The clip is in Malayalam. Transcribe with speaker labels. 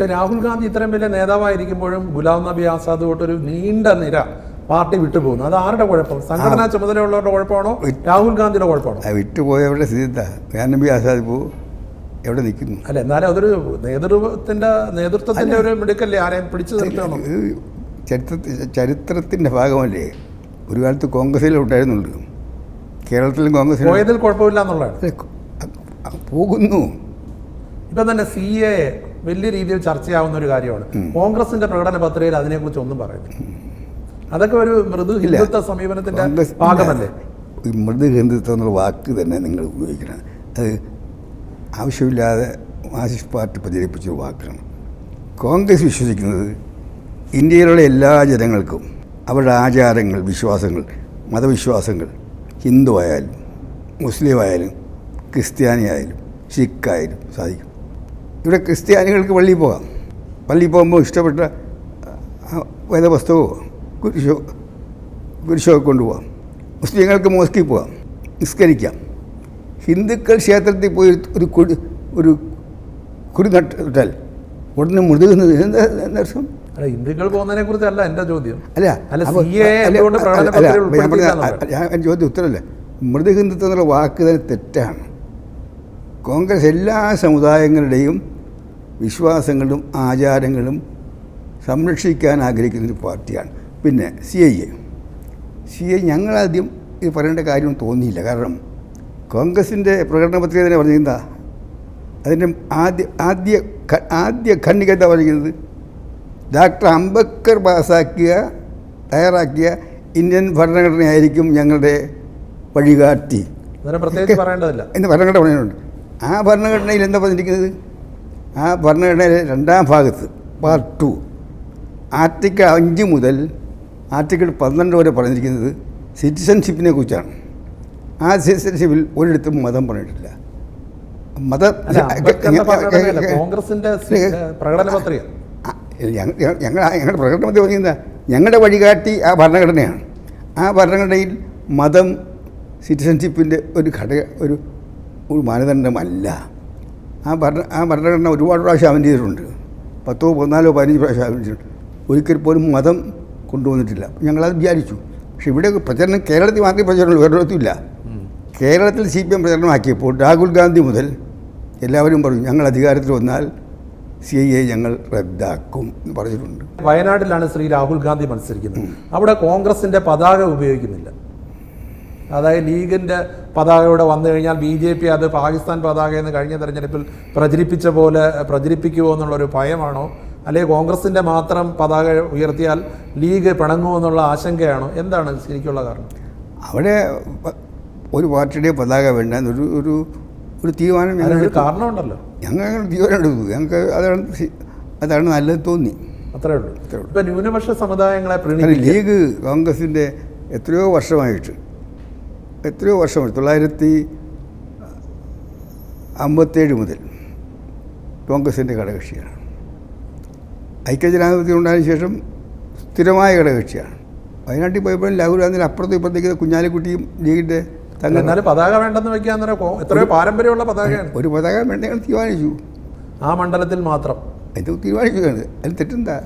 Speaker 1: പക്ഷെ രാഹുൽ ഗാന്ധി ഇത്രയും വലിയ നേതാവായിരിക്കുമ്പോഴും ഗുലാം നബി ആസാദ് തൊട്ടൊരു നീണ്ട നിര പാർട്ടി വിട്ടുപോകുന്നു. അത് ആരുടെ കുഴപ്പം? സംഘടനാ ചുമതലയുള്ളവരുടെ കുഴപ്പമാണോ? രാഹുൽ ഗാന്ധിയുടെ കുഴപ്പമാണോ?
Speaker 2: വിട്ടുപോയവരുടെ സ്ഥിതി എന്താ? നബി ആസാദ് പോകും എവിടെ നിൽക്കുന്നു?
Speaker 1: അല്ല എന്നാലും അതൊരു നേതൃത്വത്തിന്റെ നേതൃത്വത്തിന്റെ ഒരു മിടുക്കല്ലേ? ആരെയും പിടിച്ചു നിർത്തണം?
Speaker 2: ഇത് ചരിത്രത്തി ചരിത്രത്തിന്റെ ഭാഗമല്ലേ? ഒരു കാലത്ത് കോൺഗ്രസ്സിൽ ഉണ്ടായിരുന്നുണ്ട് കേരളത്തിലും കോൺഗ്രസ്
Speaker 1: പോയതിൽ കുഴപ്പമില്ല എന്നുള്ളതാണ്.
Speaker 2: പോകുന്നു.
Speaker 1: ഇപ്പം തന്നെ സി എ വലിയ രീതിയിൽ ചർച്ചയാവുന്ന ഒരു കാര്യമാണ്. കോൺഗ്രസിന്റെ പ്രകടന പത്രികയിൽ അതിനെക്കുറിച്ച് ഒന്നും പറയുന്നു അതൊക്കെ ഒരു മൃദു ഹിന്ദുത്വ സമീപനത്തിന്റെ ഭാഗമല്ലേ?
Speaker 2: മൃദു ഹിന്ദുത്വം എന്നുള്ള വാക്ക് തന്നെ നിങ്ങൾ ഉപയോഗിക്കണം. അത് ആവശ്യമില്ലാതെ മാർക്സിസ്റ്റ് പാർട്ടി പ്രചരിപ്പിച്ച വാക്കാണ്. കോൺഗ്രസ് വിശ്വസിക്കുന്നത് ഇന്ത്യയിലുള്ള എല്ലാ ജനങ്ങൾക്കും അവരുടെ ആചാരങ്ങൾ വിശ്വാസങ്ങൾ മതവിശ്വാസങ്ങൾ ഹിന്ദു ആയാലും മുസ്ലിം ആയാലും ക്രിസ്ത്യാനി ആയാലും സിഖായാലും സാധിക്കും. ഇവിടെ ക്രിസ്ത്യാനികൾക്ക് പള്ളിയിൽ പോകാം. പള്ളിയിൽ പോകുമ്പോൾ ഇഷ്ടപ്പെട്ട വേദപുസ്തകമോ കുരിശോ കുരിശോ കൊണ്ടുപോകാം. മുസ്ലിങ്ങൾക്ക് മോസ്കിൽ പോകാം. നിസ്കരിക്കാം. ഹിന്ദുക്കൾ ക്ഷേത്രത്തിൽ പോയി ഒരു കുടി ഒരു കുടി നട്ടാൽ ഉടനെ മുഴുകുന്നത് എന്താ എന്താ അർത്ഥം?
Speaker 1: അല്ല ഹിന്ദുക്കൾ പോകുന്നതിനെ കുറിച്ചല്ല എന്റെ ചോദ്യം.
Speaker 2: അല്ല
Speaker 1: അല്ല,
Speaker 2: ഞാൻ ചോദ്യം ഉത്തരമല്ല. മൃദുഹിന്ദുത്വം എന്നുള്ള വാക്ക് തന്നെ തെറ്റാണ്. കോൺഗ്രസ് എല്ലാ സമുദായങ്ങളുടെയും വിശ്വാസങ്ങളും ആചാരങ്ങളും സംരക്ഷിക്കാൻ ആഗ്രഹിക്കുന്ന ഒരു പാർട്ടിയാണ്. പിന്നെ C I A. C I ഞങ്ങളാദ്യം ഇത് പറയേണ്ട കാര്യം തോന്നിയില്ല. കാരണം കോൺഗ്രസിന്റെ പ്രകടന പത്രിക തന്നെ പറഞ്ഞെന്താ അതിന്റെ ആദ്യ ആദ്യ ആദ്യ ഖണ്ഡിക എന്താ പറഞ്ഞിരുന്നത് ഡോക്ടർ അംബേദ്കർ പാസാക്കിയ തയ്യാറാക്കിയ ഇന്ത്യൻ ഭരണഘടനയായിരിക്കും ഞങ്ങളുടെ വഴികാട്ടി. എന്ന് ഭരണഘടന പറയുന്നുണ്ട് ആ ഭരണഘടനയിൽ എന്താ പറഞ്ഞിരിക്കുന്നത്? ആ ഭരണഘടനയിലെ രണ്ടാം ഭാഗത്ത് പാർട്ട് ടു ആർട്ടിക്കിൾ അഞ്ച് മുതൽ ആർട്ടിക്കിൾ പന്ത്രണ്ട് വരെ പറഞ്ഞിരിക്കുന്നത് സിറ്റിസൺഷിപ്പിനെ കുറിച്ചാണ്. ആ സിറ്റിസൺഷിപ്പിൽ ഒരിടത്തും മതം പറഞ്ഞിട്ടില്ല. മത
Speaker 1: കോൺഗ്രസിന്റെ
Speaker 2: ഞങ്ങൾ ഞങ്ങളുടെ പ്രകടനത്തിൽ പറഞ്ഞാൽ ഞങ്ങളുടെ വഴികാട്ടി ആ ഭരണഘടനയാണ്. ആ ഭരണഘടനയിൽ മതം സിറ്റിസൺഷിപ്പിന്റെ ഒരു ഘടക ഒരു ഒരു മാനദണ്ഡമല്ല. ആ ഭരണ ആ ഭരണഘടന ഒരുപാട് പ്രാവശ്യം അവൻ ചെയ്തിട്ടുണ്ട്. പത്തോ പതിനാലോ പതിനഞ്ച് പ്രാവശ്യം അമൻ ചെയ്തിട്ടുണ്ട്. ഒരിക്കൽ പോലും മതം കൊണ്ടുവന്നിട്ടില്ല. ഞങ്ങളത് വിചാരിച്ചു. പക്ഷെ ഇവിടെ പ്രചരണം കേരളത്തിൽ മാത്രമേ പ്രചരണമുള്ളൂ ഇല്ല. കേരളത്തിൽ സി പി എം പ്രചരണമാക്കിയപ്പോൾ രാഹുൽ ഗാന്ധി മുതൽ എല്ലാവരും പറഞ്ഞു ഞങ്ങൾ അധികാരത്തിൽ വന്നാൽ സി ഐ എ ഞങ്ങൾ റദ്ദാക്കും എന്ന് പറഞ്ഞിട്ടുണ്ട്.
Speaker 1: വയനാട്ടിലാണ് ശ്രീ രാഹുൽ ഗാന്ധി മത്സരിക്കുന്നത്. അവിടെ കോൺഗ്രസിന്റെ പതാക ഉപയോഗിക്കുന്നില്ല. അതായത് ലീഗിന്റെ പതാക ഇവിടെ വന്നു കഴിഞ്ഞാൽ ബി ജെ പി അത് പാകിസ്ഥാൻ പതാക എന്ന് കഴിഞ്ഞ തെരഞ്ഞെടുപ്പിൽ പ്രചരിപ്പിച്ച പോലെ പ്രചരിപ്പിക്കുമോ എന്നുള്ളൊരു ഭയമാണോ? അല്ലെങ്കിൽ കോൺഗ്രസിന്റെ മാത്രം പതാക ഉയർത്തിയാൽ ലീഗ് പിണങ്ങുമോ എന്നുള്ള ആശങ്കയാണോ? എന്താണ് ശരിക്കുള്ള കാരണം?
Speaker 2: അവിടെ ഒരു പാർട്ടിയുടെ പതാക വേണ്ട ഒരു ഒരു ഒരു തീരുമാനം ഞങ്ങൾ
Speaker 1: കാരണം
Speaker 2: ഉണ്ടല്ലോ
Speaker 1: കാരണമുണ്ടല്ലോ.
Speaker 2: ഞങ്ങൾ തീരുമാനം എടുത്തു. ഞങ്ങൾക്ക് അതാണ് അതാണ് നല്ലത് തോന്നി.
Speaker 1: അത്രേ ഉള്ളൂ. ഇപ്പം ന്യൂനപക്ഷ സമുദായങ്ങളെ
Speaker 2: ലീഗ് കോൺഗ്രസിന്റെ എത്രയോ വർഷമായിട്ട് എത്രയോ വർഷം തൊള്ളായിരത്തി അമ്പത്തേഴ് മുതൽ കോൺഗ്രസിന്റെ ഘടകകക്ഷിയാണ്. ഐക്യജനാധിപത്യം ഉണ്ടായതിനു ശേഷം സ്ഥിരമായ ഘടകകക്ഷിയാണ്. വയനാട്ടിൽ പോയപ്പോൾ രാഹുൽ ഗാന്ധി അപ്പുറത്തും ഇപ്പുറത്തേക്ക് കുഞ്ഞാലിക്കുട്ടിയും ലീഗിന്റെ തങ്ങൾ
Speaker 1: എന്നാലും പതാക വേണ്ടെന്ന് വെക്കാൻ എത്രയോ പാരമ്പര്യമുള്ള പതാകയാണ്.
Speaker 2: ഒരു പതാക വേണ്ടെങ്കിൽ തീരുമാനിച്ചു.
Speaker 1: ആ മണ്ഡലത്തിൽ മാത്രം.
Speaker 2: അത് തീരുമാനിക്കുകയാണ് അതിൽ തെറ്റെന്താ?